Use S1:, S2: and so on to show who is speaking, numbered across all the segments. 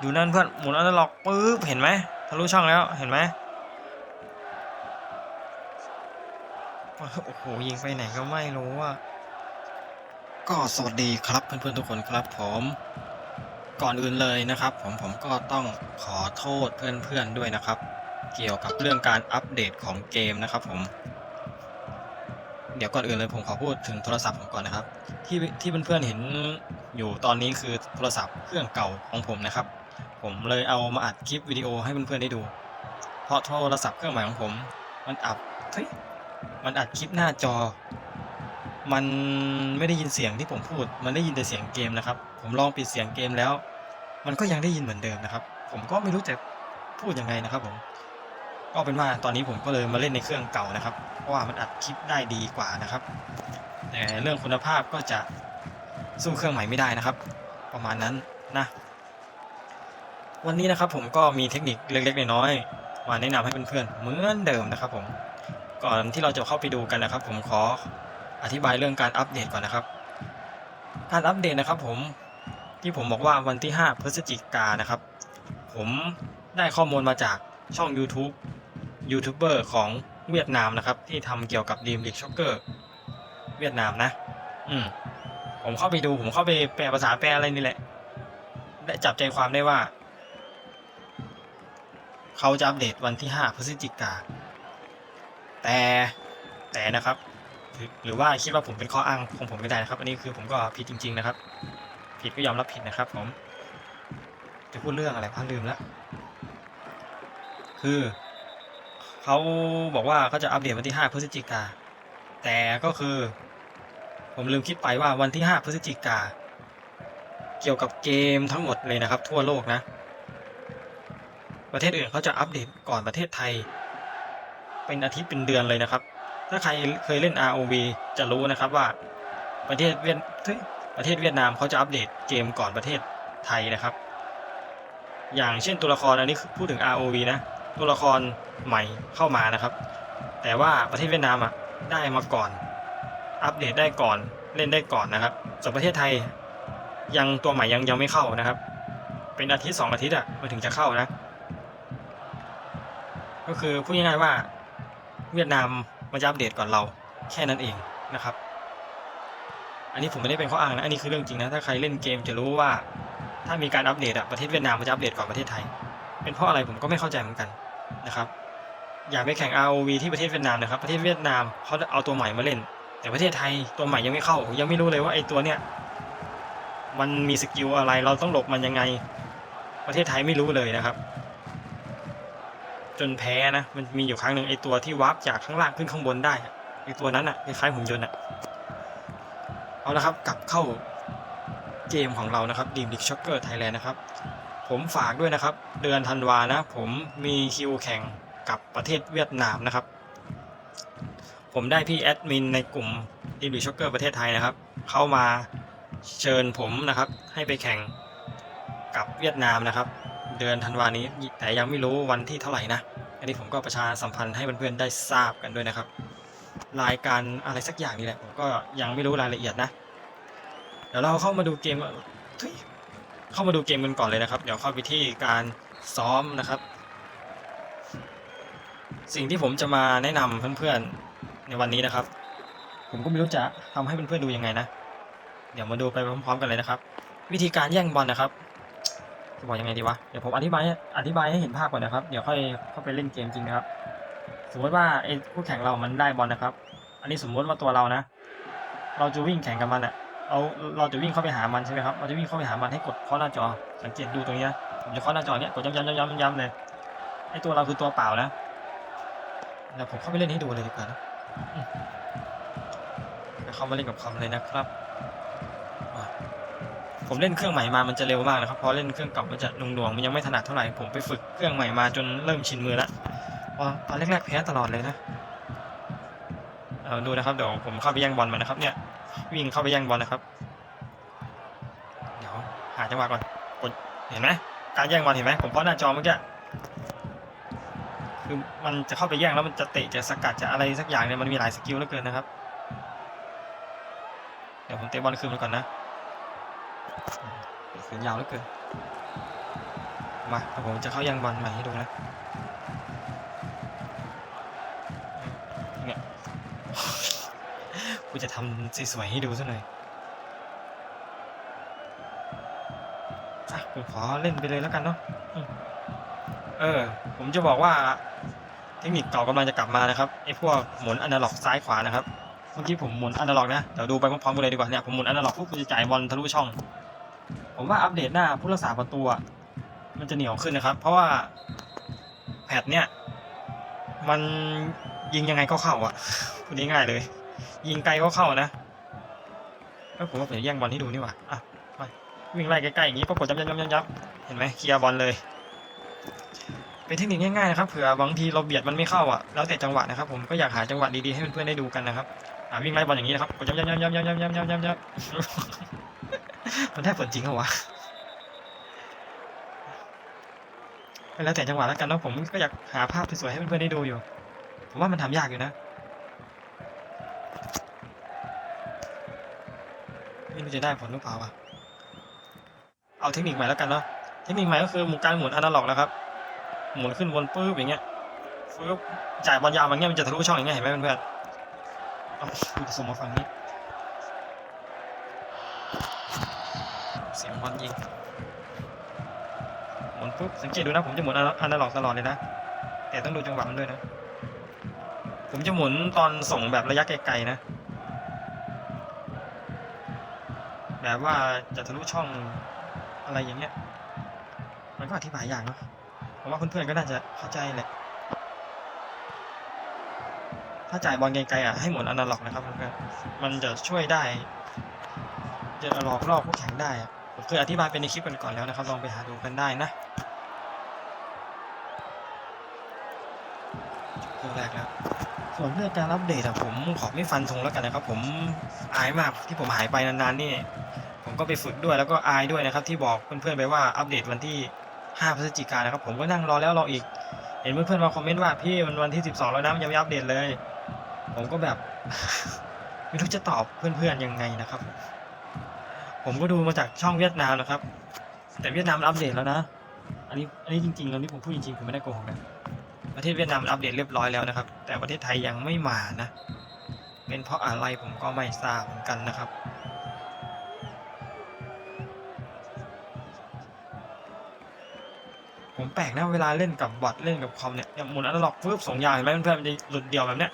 S1: อยู่นั่นเพื่อนหมุนอันล็อกปึ๊บเห็นไหมทะลุช่องแล้วเห็นไหมโอ้โหยิงไปไหนก็ไม่รู้อะก็สวัสดีครับเพื่อนๆทุกคนครับผมก่อนอื่นเลยนะครับ ผมผมก็ต้องขอโทษเพื่อนๆด้วยนะครับ เกี่ยวกับเรื่องการอัปเดตของเกมนะครับผม เดี๋ยวก่อนอื่นเลยผมขอพูดถึงโทรศัพท์ผมก่อนนะครับ ที่ที่เพื่อนๆเห็นอยู่ตอนนี้คือโทรศัพท์เครื่องเก่าของผมนะครับ ผมเลยเอามาอัดคลิปวิดีโอให้เพื่อนๆได้ดู เพราะโทรศัพท์เครื่องใหม่ของผม มันอัดเฮ้ยมันอัดคลิปหน้าจอ มันไม่ได้ยินเสียงที่ผมพูด มันได้ยินแต่เสียงเกมนะครับ ผมลองปิดเสียงเกมแล้ว มันก็ยังได้ยินเหมือนเดิมนะครับ ผมก็ไม่รู้จะพูดยังไงนะครับผม ก็เป็นว่าตอนนี้ผมก็เลยมาเล่นในเครื่องเก่านะครับ เพราะว่ามันอัดคลิปได้ดีกว่านะครับ แต่เรื่องคุณภาพก็จะสู้เครื่องใหม่ไม่ได้นะครับ ประมาณนั้นนะ วันนี้นะครับผมก็มีเทคนิคเล็กๆน้อยๆมาแนะนำให้เพื่อนๆเหมือนเดิมนะครับผมก่อนที่เราจะเข้าไปดูกันนะครับ ผมขออธิบายเรื่องการอัปเดตก่อนนะครับ การอัปเดตนะครับผมที่ผมบอกว่าวันที่ 5 พฤศจิกานะครับ ผมได้ข้อมูลมาจากช่อง YouTube ยูทูบเบอร์ของเวียดนามนะครับ ที่ทำเกี่ยวกับดีมลิกช็อกเกอร์เวียดนามนะ อืมผมเข้าไปดูผมเข้าไปแปลภาษาแปลอะไรนี่แหละได้จับใจความได้ว่า เขาจะอัปเดตวันที่ 5 พฤศจิกา แต่แต่นะครับหรือหรือว่าคิดว่าผมเป็นข้ออ้างของผมไม่ได้นะครับ อันนี้คือผมก็ผิดจริง ๆนะครับ ผิดก็ยอมรับผิดนะครับ ผม จะพูดเรื่องอะไรพะลืมแล้ว คือเขาบอกว่าเขาจะอัปเดตวันที่ 5 พฤศจิกา แต่ก็คือ ผมลืมคิดไปว่าวันที่ 5 พฤศจิกา เกี่ยวกับเกมทั้งหมดเลยนะครับ ทั่วโลกนะ ประเทศอื่นเขาจะอัปเดตก่อนประเทศไทย เป็นอาทิตย์เป็นเดือนเลยนะครับ ถ้าใครเคยเล่น ROV จะรู้นะครับว่าประเทศเวียดเฮ้ยประเทศเวียดนามเขาจะอัปเดตเกมก่อนประเทศไทยนะครับ อย่างเช่นตัวละครอันนี้พูดถึง ROV นะ ตัวละครใหม่เข้ามานะครับ แต่ว่าประเทศเวียดนามอะได้มาก่อน อัปเดตได้ก่อนเล่นได้ก่อนนะครับส่วนประเทศไทยยังตัวใหม่ยังยังไม่เข้านะครับ เป็นอาทิตย์สองอาทิตย์อะมันถึงจะเข้านะ ก็คือพูดง่ายๆว่าเวียดนามมันจะอัปเดตก่อนเราแค่นั้นเองนะครับ อันนี้ผมไม่ได้เป็นข้ออ้างนะอันนี้คือเรื่องจริงนะถ้าใครเล่นเกมจะรู้ว่าถ้ามีการอัปเดตอะประเทศเวียดนามมันจะอัปเดตก่อนประเทศไทย เป็นเพราะอะไรผมก็ไม่เข้าใจเหมือนกันนะครับ อยากไปแข่ง ROV ที่ประเทศเวียดนามนะครับประเทศเวียดนามเขาเอาตัวใหม่มาเล่น แต่ประเทศไทยตัวใหม่ยังไม่เข้ายังไม่รู้เลยว่าไอ้ตัวเนี้ยมันมีสกิลอะไรเราต้องหลบมันยังไง ประเทศไทยไม่รู้เลยนะครับ จนแพ้นะ มันมีอยู่ครั้งหนึ่งไอตัวที่วาร์ปจากข้างล่างขึ้นข้างบนได้ไอตัวนั้นอะคล้ายๆหุ่นยนต์อะเอาละครับกลับเข้าเกมของเรานะครับดีมดิกช็อกเกอร์ไทยแลนด์นะครับ ผมฝากด้วยนะครับ เดือนธันวานะ ผมมีคิวแข่งกับประเทศเวียดนามนะครับ ผมได้พี่แอดมินในกลุ่มดีมดิกช็อกเกอร์ประเทศไทยนะครับ เข้ามาเชิญผมนะครับ ให้ไปแข่งกับเวียดนามนะครับ เดือนธันวานี้ แต่ยังไม่รู้วันที่เท่าไหร่นะ อันนี้ผมก็ประชาสัมพันธ์ให้เพื่อนๆได้ทราบกันด้วยนะครับ รายการอะไรสักอย่างนี่แหละผมก็ยังไม่รู้รายละเอียดนะ เดี๋ยวเราเข้ามาดูเกมเข้ามาดูเกมกันก่อนเลยนะครับ เดี๋ยวเข้าไปที่การซ้อมนะครับ สิ่งที่ผมจะมาแนะนำเพื่อนๆในวันนี้นะครับ ผมก็ไม่รู้จะทำให้เพื่อนๆดูยังไงนะ เดี๋ยวมาดูไปพร้อมๆกันเลยนะครับ วิธีการแย่งบอลนะครับ จะบอกยังไงดีวะ เดี๋ยวผมอธิบายอธิบายให้เห็นภาพก่อนนะครับ เดี๋ยวค่อยเข้าไปเล่นเกมจริงนะครับ สมมติว่าไอ้คู่แข่งเรามันได้บอลนะครับ อันนี้สมมติว่าตัวเรานะ เราจะวิ่งแข่งกับมันอะเราเราจะวิ่งเข้าไปหามันใช่ไหมครับ เราจะวิ่งเข้าไปหามันให้กดเคาะหน้าจอ สังเกตดูตรงนี้นะผมจะเคาะหน้าจอเนี้ยกดย้ำย้ำย้ำย้ำย้ำเลย ไอ้ตัวเราคือตัวเปล่านะเดี๋ยวผมเข้าไปเล่นให้ดูเลยดีกว่านะเข้ามาเล่นกับคอมเลยนะครับ ผมเล่นเครื่องใหม่มามันจะเร็วมากนะครับเพราะเล่นเครื่องเก่ามันจะหน่วงๆมันยังไม่ถนัดเท่าไหร่ผมไปฝึกเครื่องใหม่มาจนเริ่มชินมือแล้วเพราะตอนแรกๆแพ้ตลอดเลยนะเอาดูนะครับเดี๋ยวผมเข้าไปแย่งบอลมานะครับ เนี่ย วิ่งเข้าไปแย่งบอลนะครับ เดี๋ยวหาจังหวะก่อนกดเห็นไหมการแย่งบอลเห็นไหมผมเพาะหน้าจอเมื่อกี้คือมันจะเข้าไปแย่งแล้วมันจะเตะจะสกัดจะอะไรสักอย่างเนี่ยมันมีหลายสกิลเหลือเกินนะครับ เดี๋ยวผมเตะบอลคืนมันก่อนนะ ขืนยาวเหลือเกิน มาผมจะเข้ายังบอลใหม่ให้ดูนะเนี่ยกูจะทำสวยๆให้ดูซะหน่อยผมขอเล่นไปเลยแล้วกันเนาะ เออ ผมจะบอกว่า เทคนิคเก่ากำลังจะกลับมานะครับไอ้พวกหมุนอนาล็อกซ้ายขวานะครับ เมื่อกี้ผมหมุนอนาล็อกนะ เดี๋ยวดูไปพร้อมๆกันเลยดีกว่าเนี่ย ผมหมุนอนาล็อกปุ๊บมันจะจ่ายบอลทะลุช่อง ผมว่าอัปเดตหน้าผู้รักษาประตูมันจะเหนียวขึ้นนะครับ เพราะว่าแพทเนี่ย มันยิงยังไงก็เข้าอะพูดง่ายๆเลย ยิงไกลก็เข้านะแล้วผมว่าผมจะแย่งบอลให้ดูนี่หว่าอะไปวิ่งไล่ใกล้ๆอย่างนี้ก็กดยับยับยับยับเห็นไหมเคลียร์บอลเลย เป็นเทคนิคง่ายๆนะครับเผื่อบางทีเราเบียดมันไม่เข้าอะแล้วแต่จังหวะนะครับ ผมก็อยากหาจังหวะดีๆให้เพื่อนๆได้ดูกันนะครับอ่าวิ่งไล่บอลอย่างนี้นะครับกดยับยับยับยับยับยับยับยับยับยับ มันได้ผลจริงเหรอวะก็แล้วแต่จังหวะแล้วกันเนาะผมก็อยากหาภาพสวยๆให้เพื่อนๆได้ดูอยู่ ผมว่ามันทำยากอยู่นะไม่รู้จะได้ผลหรือเปล่าวะเอาเทคนิคใหม่แล้วกันเนาะเทคนิคใหม่ก็คือหมุนการหมุนอนาล็อกนะครับ หมุนขึ้นวนปื๊บอย่างเงี้ยปึ๊บจ่ายบอลยาวมันเงี้ยมันจะทะลุช่องอย่างเงี้ยเห็นไหมเพื่อนๆเอาส่งมาฝั่งนี้ ยิงหมุนปุ๊บสังเกตดูนะผมจะหมุนอนาล็อกตลอดเลยนะ แต่ต้องดูจังหวะมันด้วยนะ ผมจะหมุนตอนส่งแบบระยะไกลๆนะ แบบว่าจะทะลุช่องอะไรอย่างเงี้ย มันก็อธิบายยากเนาะผมว่าเพื่อนๆก็น่าจะเข้าใจแหละ ถ้าจ่ายบอลไกลๆอะให้หมุนอนาล็อกนะครับเพื่อนๆมันจะช่วยได้ จะหลอกลอกผู้แข่งได้อะ เคยอธิบายไปในคลิปกันก่อนแล้วนะครับ ลองไปหาดูกันได้นะเรื่องแรกแล้วส่วนเรื่องการอัปเดตอะผมขอไม่ฟันธงแล้วกันนะครับ ผมอายมากที่ผมหายไปนานๆนี่ ผมก็ไปฝึกด้วยแล้วก็อายด้วยนะครับ ที่บอกเพื่อนๆไปว่าอัปเดตวันที่ 5 พฤศจิกายนนะครับ ผมก็นั่งรอแล้วรออีก เห็นเพื่อนๆมาคอมเมนต์ว่าพี่มันวันที่ 12 แล้วนะยังไม่อัปเดตเลย ผมก็แบบ ไม่รู้จะตอบเพื่อนๆยังไงนะครับ ผมก็ดูมาจากช่องเวียดนามนะครับ แต่เวียดนามอัปเดตแล้วนะ อันนี้อันนี้จริงๆแล้วนี่ผมพูดจริงๆผมไม่ได้โกหกนะประเทศเวียดนามอัปเดตเรียบร้อยแล้วนะครับ แต่ประเทศไทยยังไม่มานะ เป็นเพราะอะไรผมก็ไม่ทราบเหมือนกันนะครับผมแปลกนะเวลาเล่นกับบอทเล่นกับคอมเนี่ยอย่างหมุนอนล็อกปุ๊บสองอย่างเห็นไหมเพื่อนๆมันจะหลุดเดียวแบบเนี้ย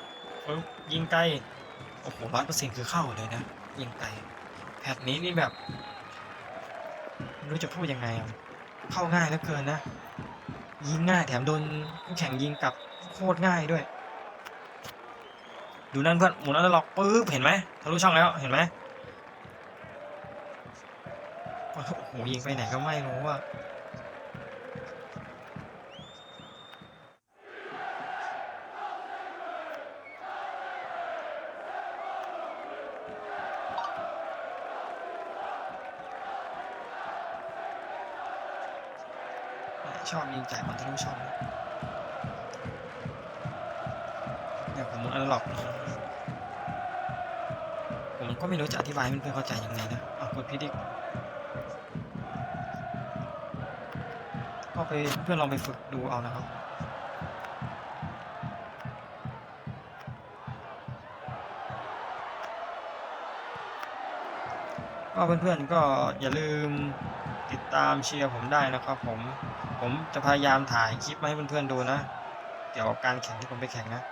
S1: ยิงไกลโอ้โหร้อยเปอร์เซ็นต์คือเข้าเลยนะยิงไกล แพทนี้นี่แบบรู้จะพูดยังไงอะเข้าง่ายเหลือเกินนะ ยิงง่ายแถมโดนแข่งยิงกลับโคตรง่ายด้วย ดูนั่นเพื่อนหมุนอนาล็อกปึ๊บเห็นไหมทะลุช่องแล้วเห็นไหมโอ้โหยิงไปไหนก็ไม่รู้ว่า ชอบยิงจ่ายบอลทะลุช่องเนี่ยผมอนล็อกผมก็ไม่รู้จะอธิบายให้เพื่อนเข้าใจยังไงนะเอากดพิดิกก็ไปเพื่อนลองไปฝึกดูเอานะครับก็เพื่อนๆก็อย่าลืมติดตามเชียร์ผมได้นะครับผม ผมจะพยายามถ่ายคลิปมาให้เพื่อนๆดูนะ เกี่ยวกับการแข่งที่ผมไปแข่งนะ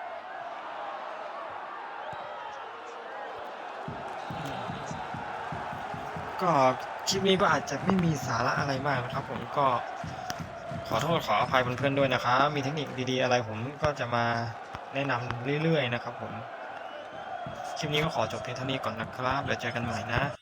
S1: ก็คลิปนี้ก็อาจจะไม่มีสาระอะไรมากนะครับ ผมก็ขอโทษขออภัยเพื่อนๆด้วยนะครับมีเทคนิคดีๆอะไรผมก็จะมาแนะนำเรื่อยๆนะครับ ผม คลิปนี้ก็ขอจบเพียงเท่านี้ก่อนนะครับเดี๋ยวเจอกันใหม่นะ